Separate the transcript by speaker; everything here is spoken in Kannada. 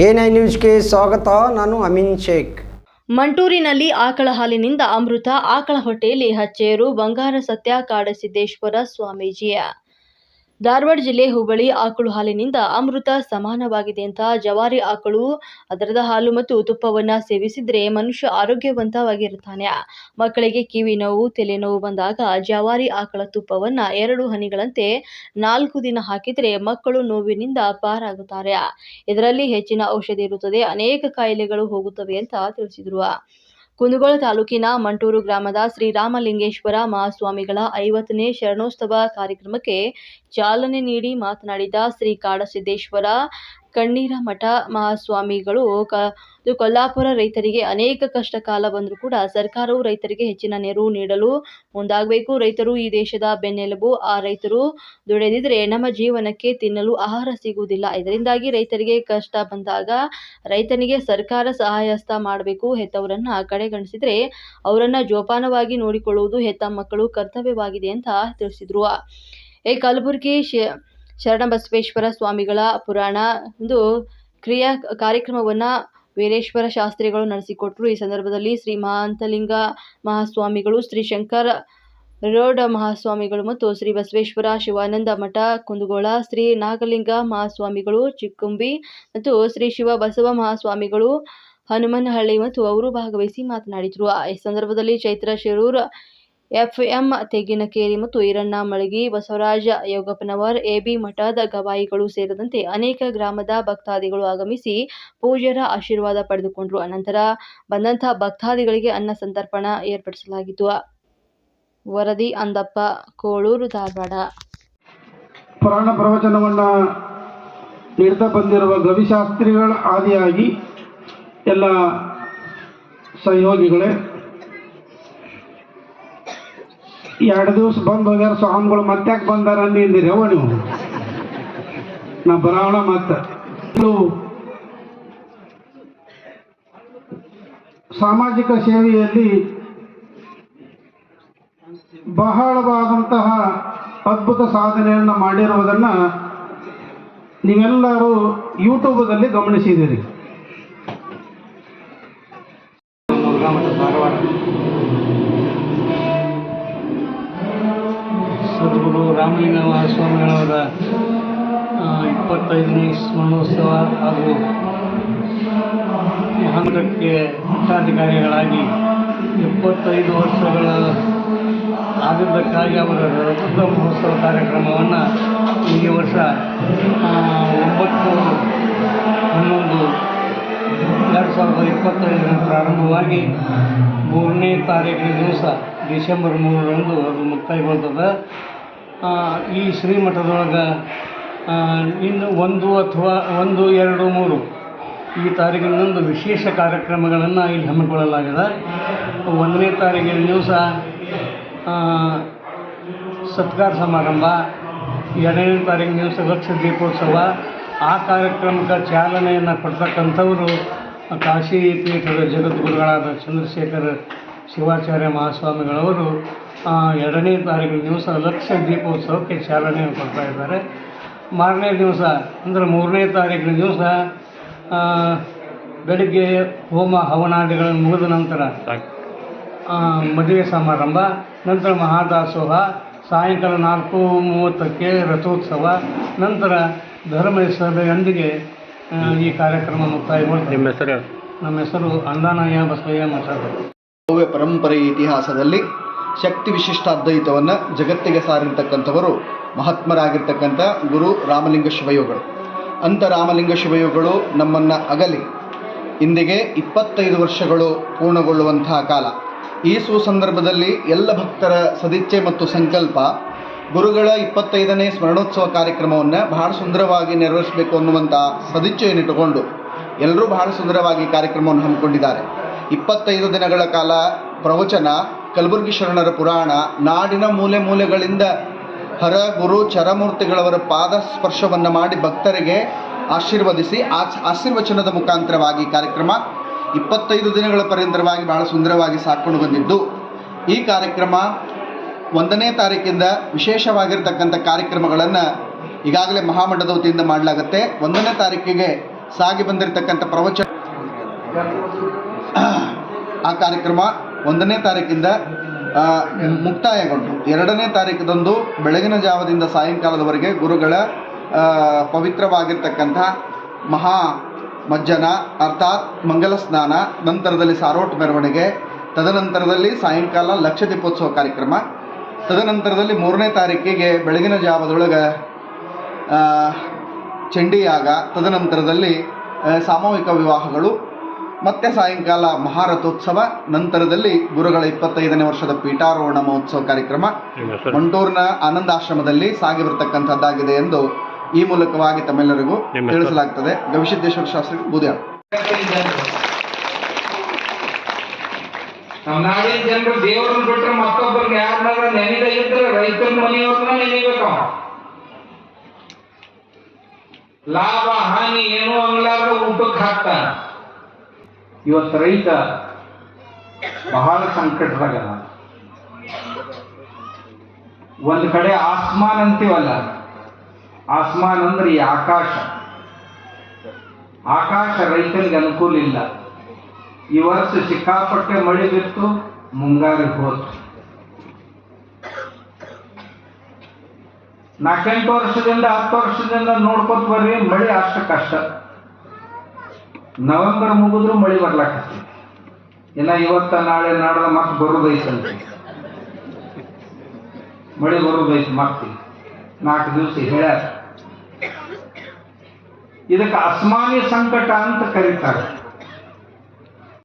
Speaker 1: ಎನ್ಐ ನ್ಯೂಸ್ಗೆ ಸ್ವಾಗತ. ನಾನು ಅಮೀನ್ ಶೇಖ್.
Speaker 2: ಮಂಟೂರಿನಲ್ಲಿ ಆಕಳ ಹಾಲಿನಿಂದ ಅಮೃತ, ಆಕಳ ಹೊಟ್ಟೆಯಲ್ಲಿ ಹಚ್ಚೇರು, ಬಂಗಾರ ಸತ್ಯ ಕಾಡಸಿದ್ದೇಶ್ವರ ಸ್ವಾಮೀಜಿಯ ಧಾರವಾಡ ಜಿಲ್ಲೆ ಹುಬ್ಬಳ್ಳಿ ಆಕಳು ಹಾಲಿನಿಂದ ಅಮೃತ ಸಮಾನವಾಗಿದೆ ಅಂತ ಜವಾರಿ ಆಕಳು ಅದರದ ಹಾಲು ಮತ್ತು ತುಪ್ಪವನ್ನು ಸೇವಿಸಿದ್ರೆ ಮನುಷ್ಯ ಆರೋಗ್ಯವಂತವಾಗಿರುತ್ತಾನೆ. ಮಕ್ಕಳಿಗೆ ಕಿವಿ ನೋವು ತಲೆನೋವು ಬಂದಾಗ ಜವಾರಿ ಆಕಳ ತುಪ್ಪವನ್ನು ಎರಡು ಹನಿಗಳಂತೆ ನಾಲ್ಕು ದಿನ ಹಾಕಿದರೆ ಮಕ್ಕಳು ನೋವಿನಿಂದ ಪಾರಾಗುತ್ತಾರೆ. ಇದರಲ್ಲಿ ಹೆಚ್ಚಿನ ಔಷಧಿ ಇರುತ್ತದೆ, ಅನೇಕ ಕಾಯಿಲೆಗಳು ಹೋಗುತ್ತವೆ ಅಂತ ತಿಳಿಸಿದರು. ಕುಂದಗೋಳ ತಾಲೂಕಿನ ಮಂಟೂರು ಗ್ರಾಮದ ಶ್ರೀರಾಮಲಿಂಗೇಶ್ವರ ಮಹಾಸ್ವಾಮಿಗಳ ಐವತ್ತನೇ ಶರಣೋತ್ಸವ ಕಾರ್ಯಕ್ರಮಕ್ಕೆ ಚಾಲನೆ ನೀಡಿ ಮಾತನಾಡಿದ ಶ್ರೀ ಕಾಡಸಿದ್ದೇಶ್ವರ ಕಣ್ಣೀರ ಮಠ ಮಹಾಸ್ವಾಮಿಗಳು ಕ, ಇದು ಕೊಲ್ಲಾಪುರ ರೈತರಿಗೆ ಅನೇಕ ಕಷ್ಟ ಕಾಲ ಬಂದರೂ ಕೂಡ ಸರ್ಕಾರವು ರೈತರಿಗೆ ಹೆಚ್ಚಿನ ನೆರವು ನೀಡಲು ಮುಂದಾಗಬೇಕು. ರೈತರು ಈ ದೇಶದ ಬೆನ್ನೆಲುಬು, ಆ ರೈತರು ದುಡಿದಿದ್ರೆ ನಮ್ಮ ಜೀವನಕ್ಕೆ ತಿನ್ನಲು ಆಹಾರ ಸಿಗುವುದಿಲ್ಲ. ಇದರಿಂದಾಗಿ ರೈತರಿಗೆ ಕಷ್ಟ ಬಂದಾಗ ರೈತನಿಗೆ ಸರ್ಕಾರ ಸಹಾಯಸ್ತ ಮಾಡಬೇಕು. ಹೆತ್ತವರನ್ನ ಕಡೆಗಣಿಸಿದ್ರೆ ಅವರನ್ನ ಜೋಪಾನವಾಗಿ ನೋಡಿಕೊಳ್ಳುವುದು ಹೆತ್ತ ಮಕ್ಕಳು ಕರ್ತವ್ಯವಾಗಿದೆ ಅಂತ ತಿಳಿಸಿದ್ರು. ಏ ಕಲಬುರಗಿ ಶ ಶರಣಬಸವೇಶ್ವರ ಸ್ವಾಮಿಗಳ ಪುರಾಣ. ಒಂದು ಕ್ರಿಯಾ ಕಾರ್ಯಕ್ರಮವನ್ನ ವೀರೇಶ್ವರ ಶಾಸ್ತ್ರಿಗಳು ನಡೆಸಿಕೊಟ್ರು. ಈ ಸಂದರ್ಭದಲ್ಲಿ ಶ್ರೀ ಮಹಾಂತಲಿಂಗ ಮಹಾಸ್ವಾಮಿಗಳು, ಶ್ರೀ ಶಂಕರ ರೋಡ್ ಮಹಾಸ್ವಾಮಿಗಳು ಮತ್ತು ಶ್ರೀ ಬಸವೇಶ್ವರ ಶಿವಾನಂದ ಮಠ ಕುಂದಗೋಳ, ಶ್ರೀ ನಾಗಲಿಂಗ ಮಹಾಸ್ವಾಮಿಗಳು ಚಿಕ್ಕುಂಬಿ ಮತ್ತು ಶ್ರೀ ಶಿವ ಬಸವ ಮಹಾಸ್ವಾಮಿಗಳು ಹನುಮನಹಳ್ಳಿ ಮತ್ತು ಅವರು ಭಾಗವಹಿಸಿ ಮಾತನಾಡಿದರು. ಈ ಸಂದರ್ಭದಲ್ಲಿ ಚೈತ್ರ ಶಿರೂರ್ ಎಫ್ಎಂ ತೆಗ್ಗಿನಕೇರಿ ಮತ್ತು ಈರಣ್ಣ ಮಳಗಿ ಬಸವರಾಜ ಯೋಗಪ್ಪನವರ್ ಎಬಿ ಮಠದ ಗವಾಯಿಗಳು ಸೇರಿದಂತೆ ಅನೇಕ ಗ್ರಾಮದ ಭಕ್ತಾದಿಗಳು ಆಗಮಿಸಿ ಪೂಜ್ಯರ ಆಶೀರ್ವಾದ ಪಡೆದುಕೊಂಡರು. ಅನಂತರ ಬಂದಂತಹ ಭಕ್ತಾದಿಗಳಿಗೆ ಅನ್ನ ಸಂತರ್ಪಣ ಏರ್ಪಡಿಸಲಾಗಿತ್ತು. ವರದಿ, ಅಂದಪ್ಪ, ಕೋಳೂರು, ಧಾರವಾಡ.
Speaker 3: ಪುರಾಣ ಪ್ರವಚನವನ್ನು ನೀಡ್ತಾ ಬಂದಿರುವ ಗವಿಶಾಸ್ತ್ರಿಗಳ ಆದಿಯಾಗಿ ಎಲ್ಲ ಸಹಯೋಗಿಗಳೇ ಎರಡು ದಿವಸ ಬಂದು ಹೋಗ್ಯಾರ, ಸ್ವಾಮಿಗಳು ಮತ್ತ್ಯಾಕೆ ಬಂದಾರ ಅಂದಿದ್ದೀರಿ ಅವ ನೀವು? ನಾ ಬರಾವಣ ಮತ್ತ ಸಾಮಾಜಿಕ ಸೇವೆಯಲ್ಲಿ ಬಹಳವಾದಂತಹ ಅದ್ಭುತ ಸಾಧನೆಯನ್ನು ಮಾಡಿರುವುದನ್ನ ನೀವೆಲ್ಲರೂ ಯೂಟ್ಯೂಬದಲ್ಲಿ ಗಮನಿಸಿದ್ದೀರಿ.
Speaker 4: ಆ, ಇಪ್ಪತ್ತೈದನೇ ಸ್ಮರಣೋತ್ಸವ ಹಾಗೂ ಮಹಾಂಗಕ್ಕೆ ಪಟ್ಟಾಧಿಕಾರಿಗಳಾಗಿ ಇಪ್ಪತ್ತೈದು ವರ್ಷಗಳ ಆಗಿದ್ದಕ್ಕಾಗಿ ಅವರ ರಥ ಮಹೋತ್ಸವ ಕಾರ್ಯಕ್ರಮವನ್ನು ಈ ವರ್ಷ ಒಂಬತ್ತು ಹನ್ನೊಂದು ಎರಡು ಸಾವಿರದ ಇಪ್ಪತ್ತೈದರ ಪ್ರಾರಂಭವಾಗಿ ಮೂರನೇ ತಾರೀಕಿನ ದಿವಸ ಡಿಸೆಂಬರ್ ಮೂರರಂದು ಅದು ಮುಕ್ತಾಯಗೊಳ್ತದೆ. ಈ ಶ್ರೀಮಠದೊಳಗೆ ಇನ್ನು ಒಂದು ಅಥವಾ ಒಂದು, ಎರಡು, ಮೂರು ಈ ತಾರೀಕಿನಂದು ವಿಶೇಷ ಕಾರ್ಯಕ್ರಮಗಳನ್ನು ಇಲ್ಲಿ ಹಮ್ಮಿಕೊಳ್ಳಲಾಗಿದೆ ಒಂದನೇ ತಾರೀಕಿನ ದಿವಸ ಸತ್ಕಾರ ಸಮಾರಂಭ. ಎರಡನೇ ತಾರೀಕಿನ ದಿವಸ ಲಕ್ಷ ದೀಪೋತ್ಸವ. ಆ ಕಾರ್ಯಕ್ರಮಕ್ಕೆ ಚಾಲನೆಯನ್ನು ಕೊಡ್ತಕ್ಕಂಥವರು ಕಾಶಿ ಪೀಠದ ಜಗದ್ಗುರುಗಳಾದ ಚಂದ್ರಶೇಖರ ಶಿವಾಚಾರ್ಯ ಮಹಾಸ್ವಾಮಿಗಳವರು ಎರಡನೇ ತಾರೀಕಿನ ದಿವಸ ಲಕ್ಷ ದೀಪೋತ್ಸವಕ್ಕೆ ಚಾಲನೆ ಕೊಡ್ತಾ ಇದ್ದಾರೆ. ಮಾರನೇ ದಿವಸ ಅಂದರೆ ಮೂರನೇ ತಾರೀಕಿನ ದಿವಸ ಬೆಳಗ್ಗೆ ಬೆಳಿಗ್ಗೆ ಹೋಮ ಹವನಾದಿಗಳನ್ನು ಮುಗಿದ ನಂತರ ಆ, ಮದುವೆ ಸಮಾರಂಭ ನಂತರ ಮಹಾದಾಸೋಹ ಸಾಯಂಕಾಲ ನಾಲ್ಕು ಮೂವತ್ತಕ್ಕೆ ರಥೋತ್ಸವ ನಂತರ ಧರ್ಮ ಸಭೆಯೊಂದಿಗೆ ಈ ಕಾರ್ಯಕ್ರಮ ಮುಕ್ತಾಯಗೊಳ್ತದೆ ನಿಮ್ಮ ಹೆಸರು? ನಮ್ಮ ಹೆಸರು ಅಂದಾನಯ್ಯ ಬಸವಯ್ಯ ಮಠ
Speaker 5: ಭವ್ಯ ಪರಂಪರೆ ಇತಿಹಾಸದಲ್ಲಿ ಶಕ್ತಿ ವಿಶಿಷ್ಟ ಅದ್ವೈತವನ್ನು ಜಗತ್ತಿಗೆ ಸಾರಿರ್ತಕ್ಕಂಥವರು ಮಹಾತ್ಮರಾಗಿರ್ತಕ್ಕಂಥ ಗುರು ರಾಮಲಿಂಗ ಶಿವಯೋಗಳು ಅಂಥ ರಾಮಲಿಂಗ ಶಿವಯೋಗಳು ನಮ್ಮನ್ನು ಅಗಲಿ. ಇಂದಿಗೆ ಇಪ್ಪತ್ತೈದು ವರ್ಷಗಳು ಪೂರ್ಣಗೊಳ್ಳುವಂತಹ ಕಾಲ. ಈ ಸುಸಂದರ್ಭದಲ್ಲಿ ಎಲ್ಲ ಭಕ್ತರ ಸದಿಚ್ಛೆ ಮತ್ತು ಸಂಕಲ್ಪ ಗುರುಗಳ ಇಪ್ಪತ್ತೈದನೇ ಸ್ಮರಣೋತ್ಸವ ಕಾರ್ಯಕ್ರಮವನ್ನು ಬಹಳ ಸುಂದರವಾಗಿ ನೆರವೇರಿಸಬೇಕು ಅನ್ನುವಂಥ ಸದಿಚ್ಛೆಯನ್ನಿಟ್ಟುಕೊಂಡು ಎಲ್ಲರೂ ಬಹಳ ಸುಂದರವಾಗಿ ಕಾರ್ಯಕ್ರಮವನ್ನು ಹಮ್ಮಿಕೊಂಡಿದ್ದಾರೆ. ಇಪ್ಪತ್ತೈದು ದಿನಗಳ ಕಾಲ ಪ್ರವಚನ ಕಲಬುರಗಿ ಶರಣರ ಪುರಾಣ, ನಾಡಿನ ಮೂಲೆ ಮೂಲೆಗಳಿಂದ ಹರ ಗುರು ಚರಮೂರ್ತಿಗಳವರ ಪಾದ ಸ್ಪರ್ಶವನ್ನು ಮಾಡಿ ಭಕ್ತರಿಗೆ ಆಶೀರ್ವದಿಸಿ ಆಶೀರ್ವಚನದ ಮುಖಾಂತರವಾಗಿ ಕಾರ್ಯಕ್ರಮ ಇಪ್ಪತ್ತೈದು ದಿನಗಳ ಪರ್ಯಂತರವಾಗಿ ಬಹಳ ಸುಂದರವಾಗಿ ಸಾಕೊಂಡು ಬಂದಿದ್ದು ಈ ಕಾರ್ಯಕ್ರಮ ಒಂದನೇ ತಾರೀಕಿಂದ ವಿಶೇಷವಾಗಿರ್ತಕ್ಕಂಥ ಕಾರ್ಯಕ್ರಮಗಳನ್ನು ಈಗಾಗಲೇ ಮಹಾಮಂಡದ ವತಿಯಿಂದ ಮಾಡಲಾಗುತ್ತೆ. ಒಂದನೇ ತಾರೀಕಿಗೆ ಸಾಗಿ ಬಂದಿರತಕ್ಕಂಥ ಪ್ರವಚನ ಆ ಕಾರ್ಯಕ್ರಮ ಒಂದನೇ ತಾರೀಕಿಂದ ಮುಕ್ತಾಯಗೊಂಡು. ಎರಡನೇ ತಾರೀಕದಂದು ಬೆಳಗಿನ ಜಾವದಿಂದ ಸಾಯಂಕಾಲದವರೆಗೆ ಗುರುಗಳ ಪವಿತ್ರವಾಗಿರ್ತಕ್ಕಂಥ ಮಹಾ ಮಜ್ಜನ, ಅರ್ಥಾತ್ ಮಂಗಲ ಸ್ನಾನ, ನಂತರದಲ್ಲಿ ಸಾರೋಟ್ ಮೆರವಣಿಗೆ, ತದನಂತರದಲ್ಲಿ ಸಾಯಂಕಾಲ ಲಕ್ಷ ದೀಪೋತ್ಸವ ಕಾರ್ಯಕ್ರಮ, ತದನಂತರದಲ್ಲಿ ಮೂರನೇ ತಾರೀಕಿಗೆ ಬೆಳಗಿನ ಜಾವದೊಳಗೆ ಚಂಡಿಯಾಗ, ತದನಂತರದಲ್ಲಿ ಸಾಮೂಹಿಕ ವಿವಾಹಗಳು ಮತ್ತೆ ಸಾಯಂಕಾಲ ಮಹಾರಥೋತ್ಸವ ನಂತರದಲ್ಲಿ ಗುರುಗಳ ಇಪ್ಪತ್ತೈದನೇ ವರ್ಷದ ಪೀಠಾರೋಹಣ ಮಹೋತ್ಸವ ಕಾರ್ಯಕ್ರಮ. ಮಂಟೂರಿನ ಆನಂದಾಶ್ರಮದಲ್ಲಿ ಸಾಗಿ ಬರತಕ್ಕಂಥದ್ದಾಗಿದೆ ಎಂದು ಈ ಮೂಲಕವಾಗಿ ತಮ್ಮೆಲ್ಲರಿಗೂ ತಿಳಿಸಲಾಗ್ತದೆ. ಗವಿಸಿದ್ದೇಶ್ವರ ಶಾಸ್ತ್ರಿ ಬೂದ್ಯಾಳ
Speaker 6: ನಾಡಿನ ಜನರು ದೇವರನ್ನ ಬಿಟ್ರೆ ಮತ್ತೊಬ್ಬರಿಗೆ ಯಾರನ್ನಾದ್ರೂ ನೆನೆದ ಇದ್ರೆ ರೈತರ ಮನೆಯವ್ರನ್ನ ನೆನೆಬೇಕು. ಲಾಭ ಹಾನಿ ಏನು ಆಗ್ಲಾರ್ದ ಊಟಕ್ಕೆ ಹಾಕ್ತಾನ. ಇವತ್ತು ರೈತ ಬಹಳ ಸಂಕಟದಾಗ ಒಂದು ಕಡೆ ಆಸ್ಮಾನ್ ಅಂತೀವಲ್ಲ, ಆಸ್ಮಾನ್ ಅಂದ್ರೆ ಈ ಆಕಾಶ. ಆಕಾಶ ರೈತನಿಗೆ ಅನುಕೂಲ ಇಲ್ಲ. ಈ ವರ್ಷ ಸಿಕ್ಕಾಪಟ್ಟೆ ಮಳೆ ಬಿತ್ತು, ಮುಂಗಾರಿ ಹೋತು. ನಾಲ್ಕೆಂಟು ವರ್ಷದಿಂದ, ಹತ್ತು ವರ್ಷದಿಂದ ನೋಡ್ಕೊತ ಬರ್ರಿ, ಮಳೆ ಅಷ್ಟು ಕಷ್ಟ. ನವೆಂಬರ್ ಮುಗಿದ್ರು ಮಳೆ ಬರ್ಲಾಕತ್ತಿ. ಇನ್ನ ಇವತ್ತ, ನಾಳೆ, ನಾಡ್ದ ಮತ್ತೆ ಬರೋದೈತಂತೆ ಮಳೆ ಬರೋದೈತಿ ಮತ್ತೆ ನಾಲ್ಕು ದಿವಸ ಹೇಳ ಇದಕ್ಕೆ ಅಸ್ಮಾನಿ ಸಂಕಟ ಅಂತ ಕರೀತಾರೆ.